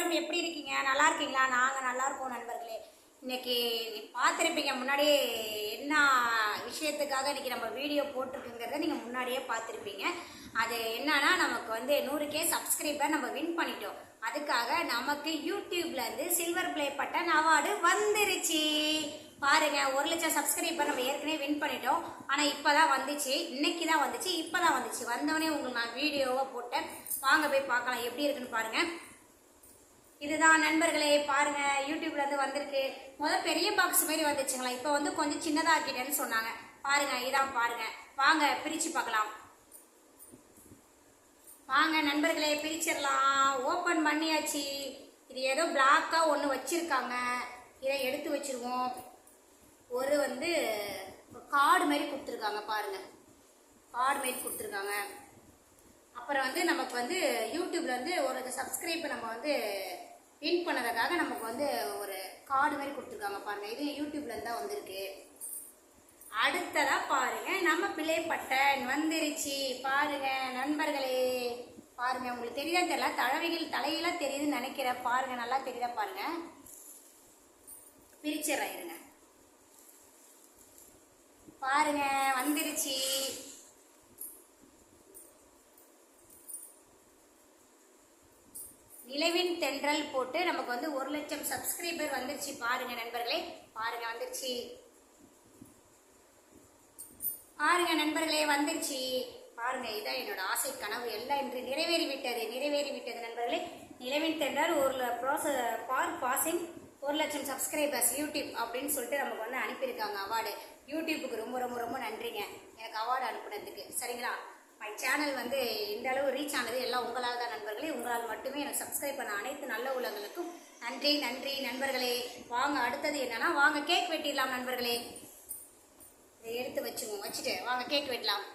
எல்லோரும் எப்படி இருக்கீங்க? நல்லா இருக்கீங்களா? நாங்கள் நல்லா இருக்கோம் நண்பர்களே. இன்னைக்கு பார்த்துருப்பீங்க. முன்னாடியே என்ன விஷயத்துக்காக இன்றைக்கி நம்ம வீடியோ போட்டிருக்குங்கிறத நீங்கள் முன்னாடியே பார்த்துருப்பீங்க. அது என்னன்னா நமக்கு வந்து நூறு கே சப்ஸ்கிரைபர் நம்ம வின் பண்ணிட்டோம். அதுக்காக நமக்கு யூடியூப்லேருந்து சில்வர் பிளே பட்டன் அவார்டு வந்துருச்சு. பாருங்க ஒரு லட்சம் சப்ஸ்கிரைபர் நம்ம ஏற்கனவே வின் பண்ணிட்டோம். இப்போ தான் வந்துச்சு. இன்னைக்கு தான் வந்துச்சு. இப்போ தான் வந்துச்சு. வந்தோடனே உங்களுக்கு நான் வீடியோவை போட்டேன். வாங்க போய் பார்க்கலாம். எப்படி இருக்குன்னு பாருங்கள் இதுதான் நண்பர்களே பாருங்க யூடியூப்ல இருந்து வந்திருக்கு. முதல் பெரிய பாக்ஸ் மாதிரி வந்துச்சுங்களா? இப்போ வந்து கொஞ்சம் சின்னதா ஆக்கிட்டேன்னு சொன்னாங்க. பாருங்க இதான் பாருங்க. வாங்க பிரிச்சு பார்க்கலாம். வாங்க நண்பர்களே பிரிச்சிடலாம். ஓப்பன் பண்ணியாச்சு. இது ஏதோ பிளாக்கா ஒன்று வச்சிருக்காங்க. இதை எடுத்து வச்சிருவோம். ஒரு வந்து கார்டு மாதிரி கொடுத்துருக்காங்க பாருங்க. கார்டு மாதிரி கொடுத்துருக்காங்க. அப்புறம் வந்து நமக்கு வந்து யூடியூப்ல வந்து ஒரு சப்ஸ்கிரைப் நம்ம வந்து வின் பண்ணதுக்காக நமக்கு வந்து ஒரு கார்டு மாதிரி கொடுத்துருக்காங்க பாருங்க. இது யூடியூப்ல இருந்தா வந்திருக்கு. அடுத்ததா பாருங்க நம்ம பிள்ளை பட்டன் வந்துருச்சு. பாருங்க நண்பர்களே. பாருங்க உங்களுக்கு தெரியுதா தெரியல? தழவைகள் தலையெல்லாம் தெரியுதுன்னு நினைக்கிறேன். பாருங்க நல்லா தெரியுதா பாருங்க. பிரிச்சிடறேன் இருங்க. பாருங்க வந்துருச்சு. நிலவின் தென்றல் போட்டு நமக்கு வந்து ஒரு லட்சம் சப்ஸ்கிரைபர் வந்துருச்சு பாருங்க நண்பர்களே. பாருங்க வந்துருச்சு. பாருங்க நண்பர்களே வந்துருச்சு. பாருங்க இதான் என்னோட ஆசை கனவு எல்லாம் இன்று நிறைவேறி விட்டது நிறைவேறி விட்டது நண்பர்களே. நிலவின் தென்றல் ஒரு ப்ராச பார் பாசிங் ஒரு லட்சம் சப்ஸ்கிரைபர்ஸ் யூடியூப் அப்படின்னு சொல்லிட்டு நமக்கு வந்து அனுப்பியிருக்காங்க அவார்டு. யூடியூப்புக்கு ரொம்ப ரொம்ப ரொம்ப நன்றிங்க. எனக்கு அவார்டு அனுப்புனதுக்கு. சரிங்களா? மை சேனல் வந்து இந்த அளவு ரீச் ஆனது எல்லாம் உங்களால் தான் நண்பர்களே. உங்களால் மட்டுமே எனக்கு சப்ஸ்கிரைப் பண்ண அனைத்து நல்ல உள்ளங்களுக்கும் நன்றி நன்றி நண்பர்களே. வாங்க அடுத்தது என்னன்னா வாங்க கேக் வெட்டிடலாம் நண்பர்களே. இதை எடுத்து வச்சுவோம் வச்சுட்டு வாங்க கேக் வெட்டலாம்.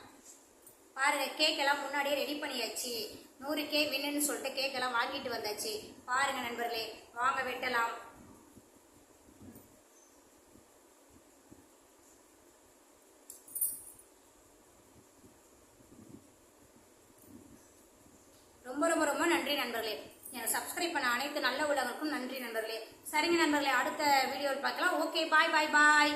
பாருங்க கேக் எல்லாம் முன்னாடியே ரெடி பண்ணியாச்சு. நூறு கேக் வின்னுன்னு சொல்லிட்டு கேக் எல்லாம் வாங்கிட்டு வந்தாச்சு. பாருங்க நண்பர்களே. வாங்க வெட்டலாம். ரொம்ப ரொம்ப ரொம்ப நன்றி நண்பர்களே. எனக்கு சப்ஸ்கிரைப் பண்ண அனைத்து நல்ல உள்ளவங்களுக்கும் நன்றி நண்பர்களே. சரிங்க நண்பர்களே அடுத்த வீடியோவில் பார்க்கலாம். ஓகே பாய் பாய் பாய்